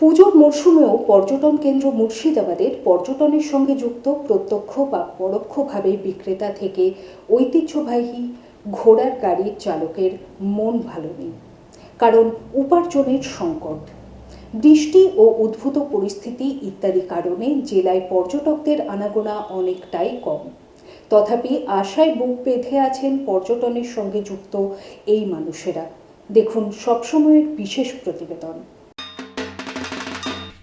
পুজোর মরশুমেও পর্যটন কেন্দ্র মুর্শিদাবাদের পর্যটনের সঙ্গে যুক্ত প্রত্যক্ষ বা পরোক্ষভাবে বিক্রেতা থেকে ঐতিহ্যবাহী ঘোড়ার গাড়ির চালকের মন ভালো নেই। কারণ উপার্জনের সংকট। বৃষ্টি ও উদ্ভূত পরিস্থিতি ইত্যাদি কারণে জেলায় পর্যটকদের আনাগোনা অনেকটাই কম। তথাপি আশায় বুক বেঁধে আছেন পর্যটনের সঙ্গে যুক্ত এই মানুষেরা। দেখুন সবসময়ের বিশেষ প্রতিবেদন।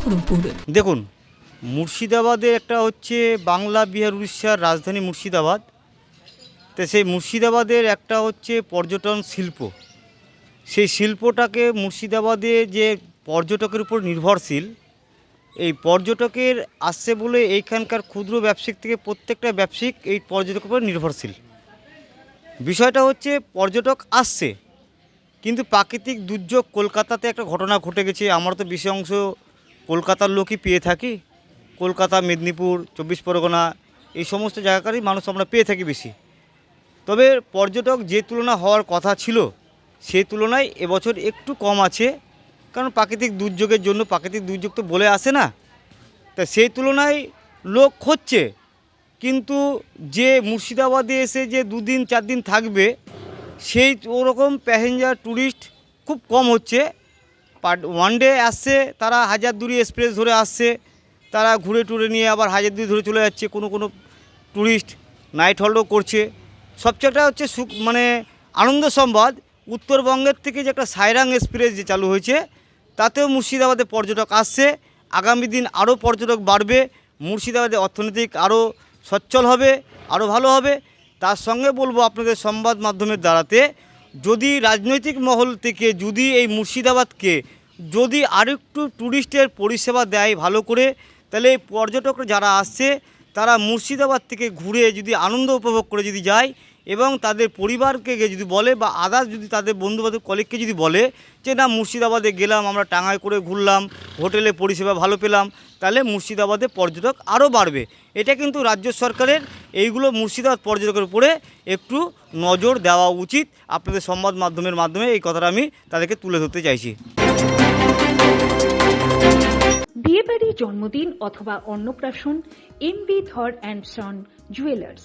বহরমপুর। দেখুন, মুর্শিদাবাদের একটা হচ্ছে বাংলা, বিহার, উড়িষ্যার রাজধানী মুর্শিদাবাদ। তো সেই মুর্শিদাবাদের একটা হচ্ছে পর্যটন শিল্প। সেই শিল্পটাকে মুর্শিদাবাদে যে পর্যটকের উপর নির্ভরশীল, এই পর্যটকের আসছে বলে এইখানকার ক্ষুদ্র ব্যবসায়িক থেকে প্রত্যেকটা ব্যবসায়িক এই পর্যটকের উপর নির্ভরশীল। বিষয়টা হচ্ছে পর্যটক আসছে, কিন্তু প্রাকৃতিক দুর্যোগ কলকাতাতে একটা ঘটনা ঘটে গেছে। আমার তো বেশি অংশ কলকাতার লোকই পেয়ে থাকি। কলকাতা, মেদিনীপুর, চব্বিশ পরগনা, এই সমস্ত জায়গাকারই মানুষ আমরা পেয়ে থাকি বেশি। তবে পর্যটক যে তুলনা হওয়ার কথা ছিল সেই তুলনায় এবছর একটু কম আছে। কারণ প্রাকৃতিক দুর্যোগের জন্য, প্রাকৃতিক দুর্যোগ তো বলে আসে না। তা সেই তুলনায় লোক হচ্ছে কিন্তু যে মুর্শিদাবাদে এসে যে দুদিন চার দিন থাকবে, সেই ওরকম প্যাসেঞ্জার ট্যুরিস্ট খুব কম হচ্ছে। পার ওয়ান ডে আসছে, তারা হাজারদুয়ারি এক্সপ্রেস ধরে আসছে, তারা ঘুরে টুরে নিয়ে আবার হাজারদুয়ারি ধরে চলে যাচ্ছে, কোনো কোনো ট্যুরিস্ট নাইট হল্ডও করছে। সবচেয়ে একটা হচ্ছে মানে আনন্দ সংবাদ। উত্তরবঙ্গের থেকে যে একটা সাইরাং এক্সপ্রেস যে চালু হয়েছে, তাতেও মুর্শিদাবাদে পর্যটক আসছে। আগামী দিন আরও পর্যটক বাড়বে। মুর্শিদাবাদের অর্থনৈতিক আরও সচ্ছল হবে, আরও ভালো হবে। তার সঙ্গে বলব আপনাদের সংবাদ মাধ্যমের দ্বারাতে যদি রাজনৈতিক মহল থেকে যদি এই মুর্শিদাবাদকে যদি আরেকটু ট্যুরিস্টের পরিষেবা দেয় ভালো করে, তাহলে এই পর্যটক যারা আসছে, তারা মুর্শিদাবাদ থেকে ঘুরে যদি আনন্দ উপভোগ করে যদি যায় এবং তাদের পরিবারকে যদি বলে বা আদার্স যদি তাদের বন্ধুবান্ধব কলিগকে যদি বলে যে, না, মুর্শিদাবাদে গেলাম, আমরা টাঙায় করে ঘুরলাম, হোটেলে পরিষেবা ভালো পেলাম, তাহলে মুর্শিদাবাদে পর্যটক আরও বাড়বে। এটা কিন্তু রাজ্য সরকারের এইগুলো মুর্শিদাবাদ পর্যটকের উপরে একটু নজর দেওয়া উচিত। আপনাদের সংবাদ মাধ্যমের মাধ্যমে এই কথাটা আমি তাদেরকে তুলে ধরতে চাইছি। বিয়েবাড়ি জন্মদিন অথবা অন্নপ্রাশন M B Dhar and son jewellers